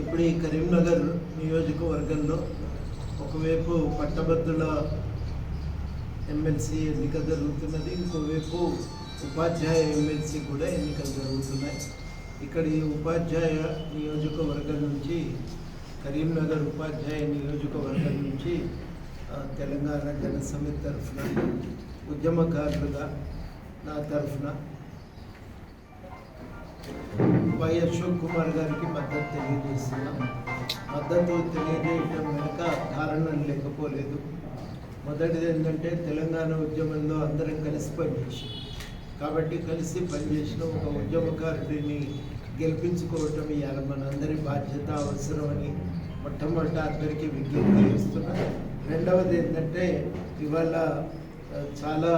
ఇప్పుడు ఈ కరీంనగర్ నియోజకవర్గంలో ఒకవైపు పట్టభద్రుల ఎమ్మెల్సీ ఎన్నిక జరుగుతున్నది ఇంకోవైపు ఉపాధ్యాయ ఎమ్మెల్సీ కూడా ఎన్నికలు జరుగుతున్నాయి. ఇక్కడ ఈ ఉపాధ్యాయ నియోజకవర్గం నుంచి కరీంనగర్ ఉపాధ్యాయ నియోజకవర్గం నుంచి తెలంగాణ జనసమితి తరఫున ఉద్యమకారులుగా నా తరఫున వై అశోక్ కుమార్ గారికి మద్దతు తెలియజేస్తున్నాం. మద్దతు తెలియజేయడం వెనుక కారణం లేకపోలేదు. మొదటిది ఏంటంటే తెలంగాణ ఉద్యమంలో అందరం కలిసి పనిచేసాం కాబట్టి కలిసి పనిచేసిన ఒక ఉద్యమకారుడిని గెలిపించుకోవటం ఇవాళ మనందరి బాధ్యత అవసరమని మొట్టమొదట అందరికీ విజ్ఞప్తి చేస్తున్నా. రెండవది ఏంటంటే ఇవాళ చాలా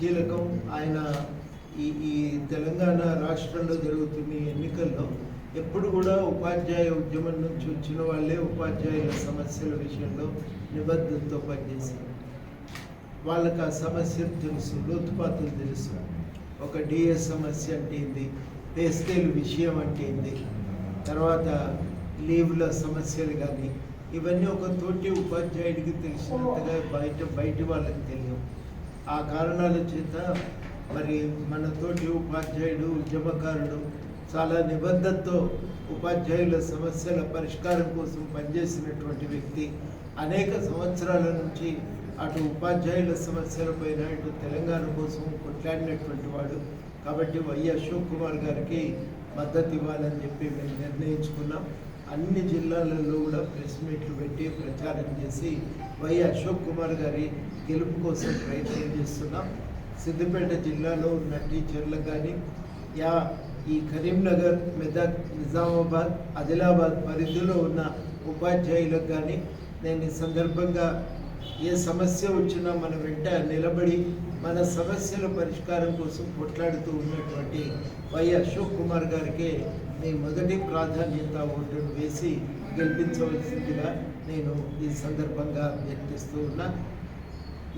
కీలకం. ఆయన ఈ ఈ తెలంగాణ రాష్ట్రంలో జరుగుతున్న ఎన్నికల్లో ఎప్పుడు కూడా ఉపాధ్యాయ ఉద్యమం నుంచి వచ్చిన వాళ్ళే ఉపాధ్యాయుల సమస్యల విషయంలో నిబద్ధతతో పనిచేశారు వాళ్ళకి ఆ సమస్యలు తెలుసు లోతుపాతులు తెలుసు. ఒక డిఎస్ సమస్య అంటే ఏంది? పే స్కేల్ విషయం అంటే ఏంది? తర్వాత లీవ్ల సమస్యలు కానీ ఇవన్నీ ఒక తోటి ఉపాధ్యాయుడికి తెలిసినంతగా బయట బయట వాళ్ళకి తెలియవు. ఆ కారణాల చేత మరి మన తోటి ఉపాధ్యాయుడు ఉద్యమకారుడు చాలా నిబద్ధతతో ఉపాధ్యాయుల సమస్యల పరిష్కారం కోసం పనిచేసినటువంటి వ్యక్తి. అనేక సంవత్సరాల నుంచి అటు ఉపాధ్యాయుల సమస్యలపైన ఇటు తెలంగాణ కోసం కొట్లాడినటువంటి వాడు. కాబట్టి వై అశోక్ కుమార్ గారికి మద్దతు ఇవ్వాలని చెప్పి మేము నిర్ణయించుకున్నాం. అన్ని జిల్లాలలో కూడా ప్రెస్ మీట్లు పెట్టి ప్రచారం చేసి వై అశోక్ కుమార్ గారి గెలుపు కోసం ప్రయత్నం చేస్తున్నాం. సిద్దిపేట జిల్లాలో ఉన్న టీచర్లకు కానీ యా ఈ కరీంనగర్ మెదక్ నిజామాబాద్ ఆదిలాబాద్ పరిధిలో ఉన్న ఉపాధ్యాయులకు కానీ నేను ఈ సందర్భంగా ఏ సమస్య వచ్చినా మన వెంట నిలబడి మన సమస్యల పరిష్కారం కోసం కొట్లాడుతూ ఉన్నటువంటి వై అశోక్ కుమార్ గారికి మీ మొదటి ప్రాధాన్యత ఓటును వేసి గెలిపించవలసిందిగా నేను ఈ సందర్భంగా వ్యక్తిస్తూ ఉన్నా.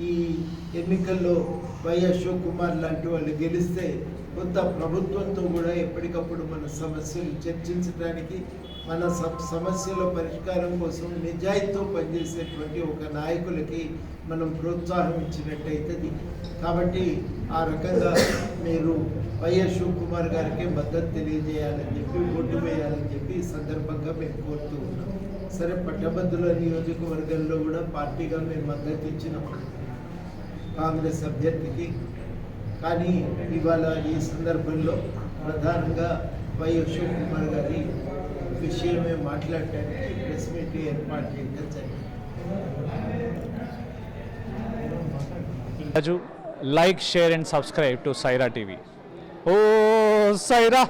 ఈ ఎన్నికల్లో వై అశోక్ కుమార్ లాంటి వాళ్ళు గెలిస్తే కొంత ప్రభుత్వంతో కూడా ఎప్పటికప్పుడు మన సమస్యలు చర్చించడానికి మన స- సమస్యల పరిష్కారం కోసం నిజాయితీతో పనిచేసేటువంటి ఒక నాయకులకి మనం ప్రోత్సాహం ఇచ్చినట్టయితుంది. కాబట్టి ఆ రకంగా మీరు వై అశోక్ కుమార్ గారికి మద్దతు తెలియజేయాలని చెప్పి ఓటు వేయాలని చెప్పి ఈ సందర్భంగా మేము కోరుతూ ఉన్నాం. సరే పట్టభద్రుల నియోజకవర్గంలో కూడా పార్టీగా మేము మద్దతు ఇచ్చినాం కాంగ్రెస్ అభ్యర్థికి కానీ ఇవాళ ఈ సందర్భంలో ప్రధానంగా వై అశోక్ కుమార్ గారి విషయమే మాట్లాడటానికి ప్రెస్ మీట్ ఏర్పాటు చేయడం జరిగింది. Raju like share and subscribe to Saira TV. Oh Sye Raa!